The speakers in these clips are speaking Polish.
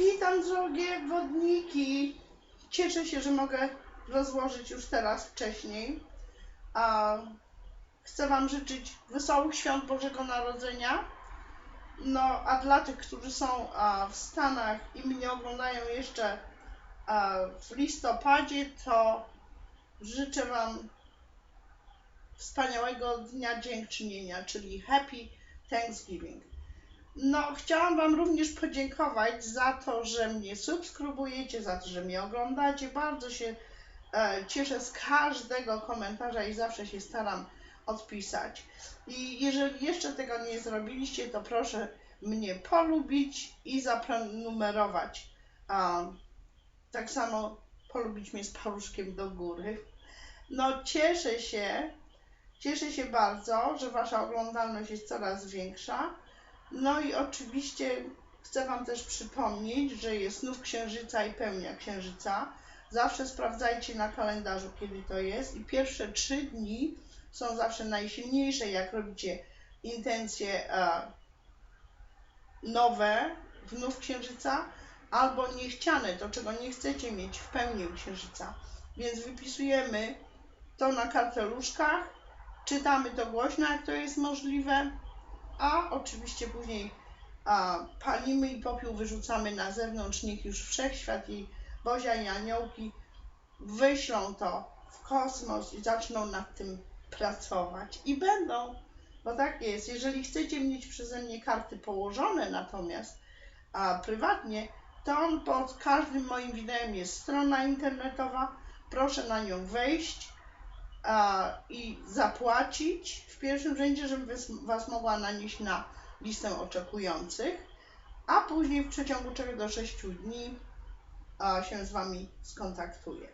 Witam drogie wodniki. Cieszę się, że mogę rozłożyć już teraz wcześniej. A chcę Wam życzyć wesołych świąt Bożego Narodzenia. No, a dla tych, którzy są a, w Stanach i mnie oglądają jeszcze a, w listopadzie, to życzę Wam wspaniałego Dnia Dziękczynienia, czyli Happy Thanksgiving. No, chciałam Wam również podziękować za to, że mnie subskrybujecie, za to, że mnie oglądacie. Bardzo się e, cieszę z każdego komentarza i zawsze się staram odpisać. I jeżeli jeszcze tego nie zrobiliście, to proszę mnie polubić i zaprenumerować. A, tak samo polubić mnie z paluszkiem do góry. No, cieszę się, cieszę się bardzo, że Wasza oglądalność jest coraz większa. No i oczywiście chcę Wam też przypomnieć, że jest nów księżyca i pełnia księżyca. Zawsze sprawdzajcie na kalendarzu, kiedy to jest. I pierwsze trzy dni są zawsze najsilniejsze, jak robicie intencje e, nowe w nów księżyca, albo niechciane, to czego nie chcecie mieć w pełni księżyca. Więc wypisujemy to na karteluszkach, czytamy to głośno, jak to jest możliwe a oczywiście później a, palimy i popiół wyrzucamy na zewnątrz, niech już wszechświat i Bozia i aniołki wyślą to w kosmos i zaczną nad tym pracować. I będą, bo tak jest. Jeżeli chcecie mieć przeze mnie karty położone natomiast a, prywatnie, to on pod każdym moim wideo jest strona internetowa. Proszę na nią wejść a, i zapłacić w pierwszym rzędzie, żeby Was mogła nanieść na listę oczekujących, a później w przeciągu 4 do 6 dni a, się z Wami skontaktuję.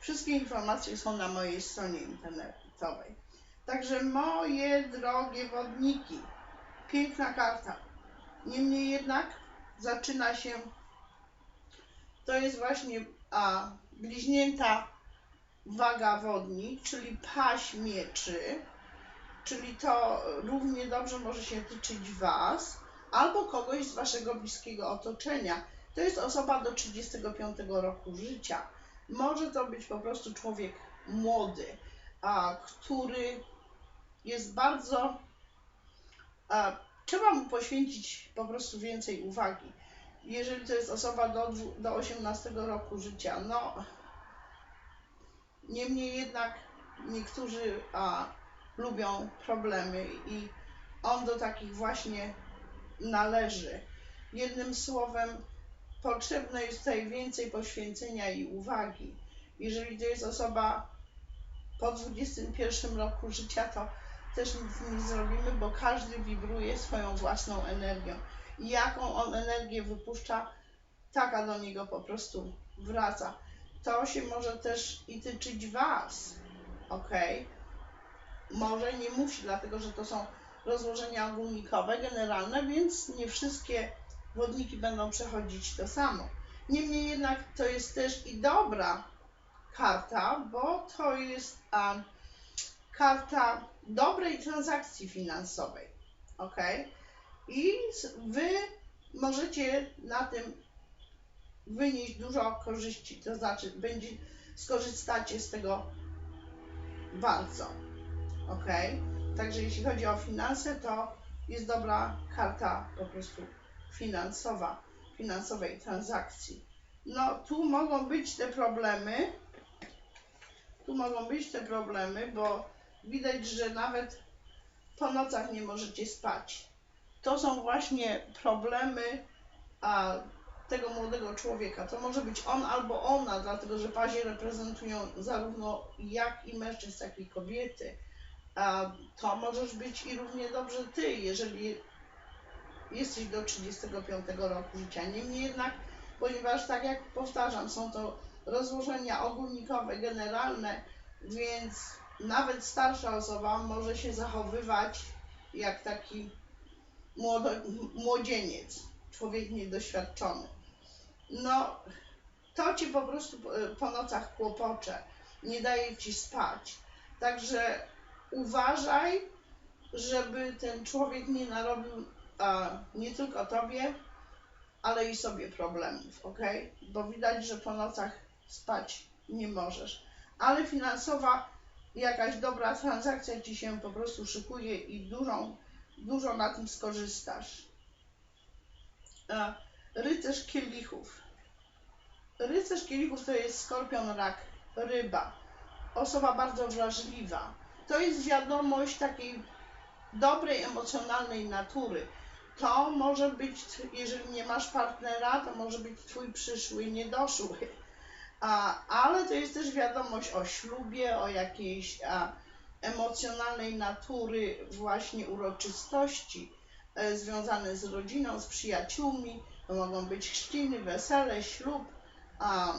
Wszystkie informacje są na mojej stronie internetowej. Także moje drogie wodniki, piękna karta. Niemniej jednak zaczyna się, to jest właśnie a, bliźnięta waga wodnik, czyli paść mieczy, czyli to równie dobrze może się tyczyć Was albo kogoś z Waszego bliskiego otoczenia. To jest osoba do 35 roku życia. Może to być po prostu człowiek młody, a, który jest bardzo. A, trzeba mu poświęcić po prostu więcej uwagi. Jeżeli to jest osoba do, do 18 roku życia, no Niemniej jednak niektórzy a, lubią problemy i on do takich właśnie należy. Jednym słowem, potrzebne jest tutaj więcej poświęcenia i uwagi. Jeżeli to jest osoba po 21 roku życia, to też nic nie zrobimy, bo każdy wibruje swoją własną energią. I jaką on energię wypuszcza, taka do niego po prostu wraca to się może też i tyczyć Was, ok? Może nie musi, dlatego że to są rozłożenia ogólnikowe, generalne, więc nie wszystkie wodniki będą przechodzić to samo. Niemniej jednak to jest też i dobra karta, bo to jest a, karta dobrej transakcji finansowej, ok? I Wy możecie na tym wynieść dużo korzyści, to znaczy będzie, skorzystacie z tego bardzo. Ok? Także jeśli chodzi o finanse, to jest dobra karta po prostu finansowa, finansowej transakcji. No, tu mogą być te problemy, tu mogą być te problemy, bo widać, że nawet po nocach nie możecie spać. To są właśnie problemy a, tego młodego człowieka. To może być on albo ona, dlatego że pazie reprezentują zarówno jak i mężczyzn, jak i kobiety. A to możesz być i równie dobrze ty, jeżeli jesteś do 35 roku życia. Niemniej jednak, ponieważ tak jak powtarzam, są to rozłożenia ogólnikowe, generalne, więc nawet starsza osoba może się zachowywać jak taki młodzieniec, człowiek niedoświadczony no to ci po prostu po nocach kłopocze, nie daje ci spać. Także uważaj, żeby ten człowiek nie narobił a, nie tylko tobie, ale i sobie problemów, ok? Bo widać, że po nocach spać nie możesz. Ale finansowa jakaś dobra transakcja ci się po prostu szykuje i dużą, dużo na tym skorzystasz. E, rycerz kielichów. Rycerz kielichów to jest skorpion, rak, ryba. Osoba bardzo wrażliwa. To jest wiadomość takiej dobrej, emocjonalnej natury. To może być, jeżeli nie masz partnera, to może być twój przyszły niedoszły. A, ale to jest też wiadomość o ślubie, o jakiejś a, emocjonalnej natury właśnie uroczystości e, związane z rodziną, z przyjaciółmi. To mogą być chrzciny, wesele, ślub, a,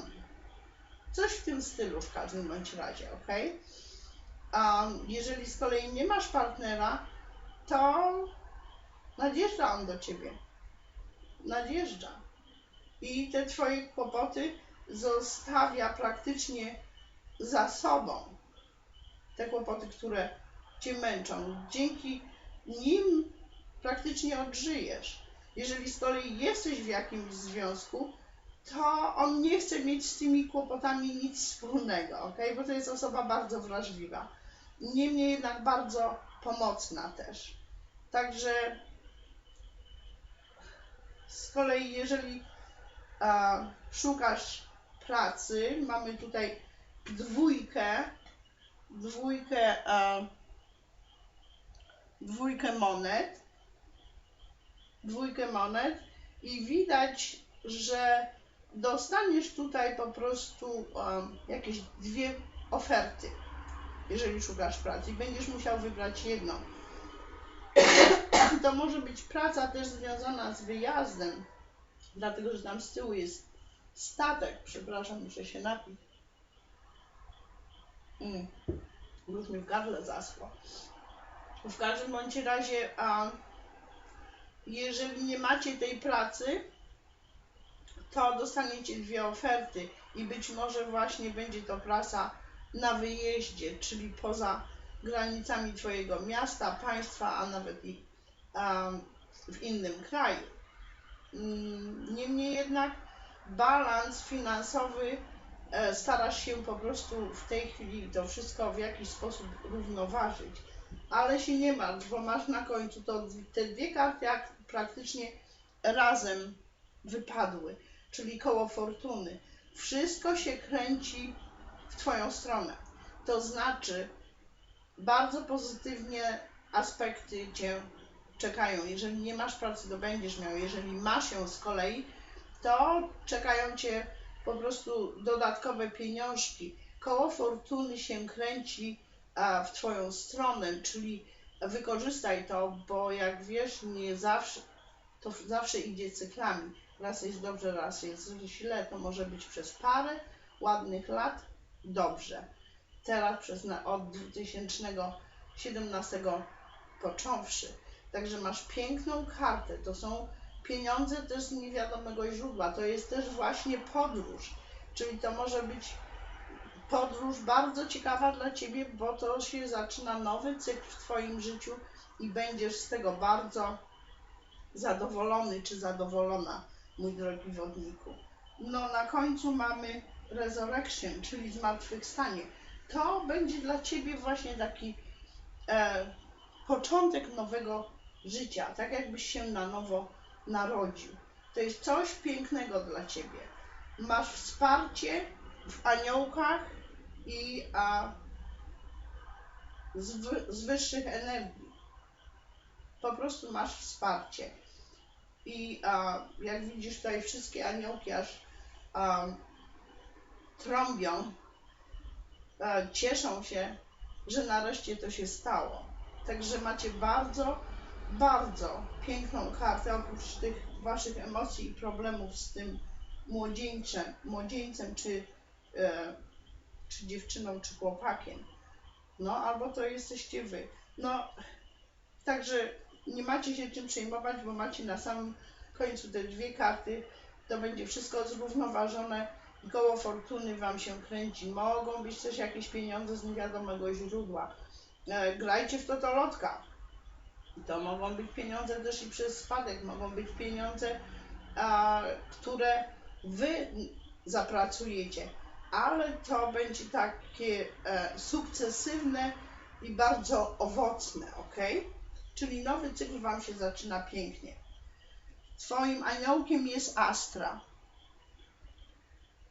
coś w tym stylu w każdym bądź razie, ok? A jeżeli z kolei nie masz partnera, to nadjeżdża on do ciebie. Nadjeżdża. I te twoje kłopoty zostawia praktycznie za sobą. Te kłopoty, które cię męczą. Dzięki nim praktycznie odżyjesz. Jeżeli z kolei jesteś w jakimś związku, to on nie chce mieć z tymi kłopotami nic wspólnego, ok? Bo to jest osoba bardzo wrażliwa. Niemniej jednak bardzo pomocna też. Także z kolei, jeżeli szukasz pracy, mamy tutaj dwójkę, dwójkę, dwójkę monet, dwójkę monet i widać, że dostaniesz tutaj po prostu um, jakieś dwie oferty, jeżeli szukasz pracy i będziesz musiał wybrać jedną. To może być praca też związana z wyjazdem, dlatego że tam z tyłu jest statek. Przepraszam, muszę się napić. Mm. Już mi w gardle zaschło. W każdym bądź razie, jeżeli nie macie tej pracy, to dostaniecie dwie oferty i być może właśnie będzie to praca na wyjeździe, czyli poza granicami Twojego miasta, państwa, a nawet i um, w innym kraju. Mm, niemniej jednak balans finansowy e, starasz się po prostu w tej chwili to wszystko w jakiś sposób równoważyć, ale się nie martw, bo masz na końcu to te dwie karty praktycznie razem wypadły czyli koło fortuny. Wszystko się kręci w Twoją stronę. To znaczy, bardzo pozytywnie aspekty Cię czekają. Jeżeli nie masz pracy, to będziesz miał. Jeżeli masz ją z kolei, to czekają Cię po prostu dodatkowe pieniążki. Koło fortuny się kręci w Twoją stronę, czyli wykorzystaj to, bo jak wiesz, nie zawsze, to zawsze idzie cyklami raz jest dobrze, raz jest źle, to może być przez parę ładnych lat dobrze. Teraz przez na, od 2017 począwszy. Także masz piękną kartę. To są pieniądze też z niewiadomego źródła. To jest też właśnie podróż. Czyli to może być podróż bardzo ciekawa dla Ciebie, bo to się zaczyna nowy cykl w Twoim życiu i będziesz z tego bardzo zadowolony czy zadowolona mój drogi wodniku. No na końcu mamy resurrection, czyli zmartwychwstanie. To będzie dla Ciebie właśnie taki e, początek nowego życia, tak jakbyś się na nowo narodził. To jest coś pięknego dla Ciebie. Masz wsparcie w aniołkach i a, z, z wyższych energii. Po prostu masz wsparcie. I a, jak widzisz tutaj wszystkie aniołki aż a, trąbią, a, cieszą się, że nareszcie to się stało. Także macie bardzo, bardzo piękną kartę, oprócz tych waszych emocji i problemów z tym młodzieńcem, młodzieńcem czy, e, czy dziewczyną, czy chłopakiem. No, albo to jesteście wy. No, także nie macie się czym przejmować, bo macie na samym końcu te dwie karty, to będzie wszystko zrównoważone koło fortuny Wam się kręci. Mogą być też jakieś pieniądze z niewiadomego źródła. E, grajcie w totolotka. To mogą być pieniądze też i przez spadek, mogą być pieniądze a, które wy zapracujecie, ale to będzie takie e, sukcesywne i bardzo owocne, ok? Czyli nowy cykl Wam się zaczyna pięknie. Twoim aniołkiem jest Astra,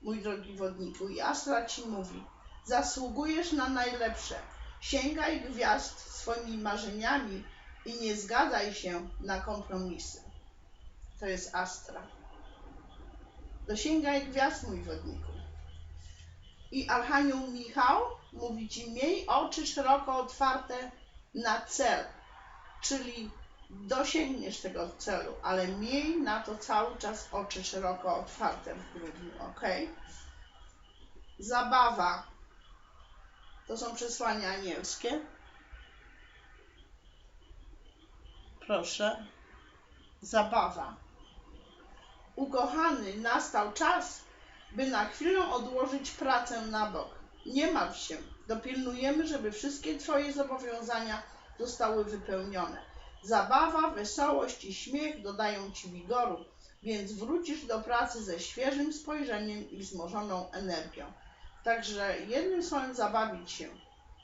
mój drogi wodniku, i Astra Ci mówi, zasługujesz na najlepsze. Sięgaj gwiazd swoimi marzeniami i nie zgadzaj się na kompromisy. To jest Astra. Dosięgaj gwiazd, mój wodniku. I Archanioł Michał mówi Ci, miej oczy szeroko otwarte na cel, czyli dosięgniesz tego celu, ale miej na to cały czas oczy szeroko otwarte w grudniu, ok? Zabawa. To są przesłania anielskie. Proszę. Zabawa. Ukochany, nastał czas, by na chwilę odłożyć pracę na bok. Nie martw się. Dopilnujemy, żeby wszystkie Twoje zobowiązania zostały wypełnione. Zabawa, wesołość i śmiech dodają Ci wigoru, więc wrócisz do pracy ze świeżym spojrzeniem i wzmożoną energią. Także jednym słowem zabawić się,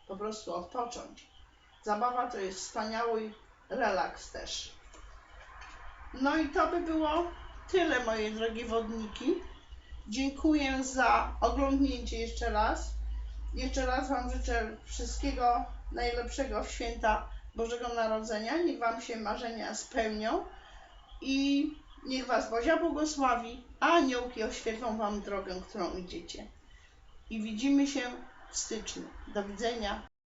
po prostu odpocząć. Zabawa to jest wspaniały relaks też. No i to by było tyle, moje drogie wodniki. Dziękuję za oglądnięcie jeszcze raz. Jeszcze raz Wam życzę wszystkiego najlepszego w święta Bożego Narodzenia. Niech Wam się marzenia spełnią i niech Was Bozia błogosławi, a aniołki oświetlą Wam drogę, którą idziecie. I widzimy się w styczniu. Do widzenia.